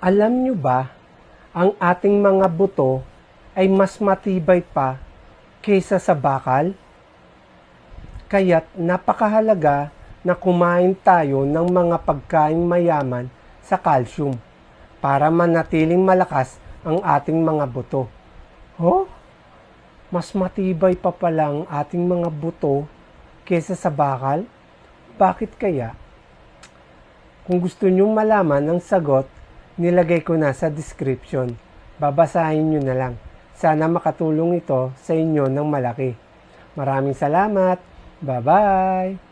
Alam nyo ba, ang ating mga buto ay mas matibay pa kaysa sa bakal? Kaya't napakahalaga na kumain tayo ng mga pagkain mayaman sa calcium para manatiling malakas ang ating mga buto. Oh, mas matibay pa pala ang ating mga buto kaysa sa bakal? Bakit kaya? Kung gusto nyong malaman ang sagot, nilagay ko na sa description. Babasahin nyo na lang. Sana makatulong ito sa inyo ng malaki. Maraming salamat. Bye-bye!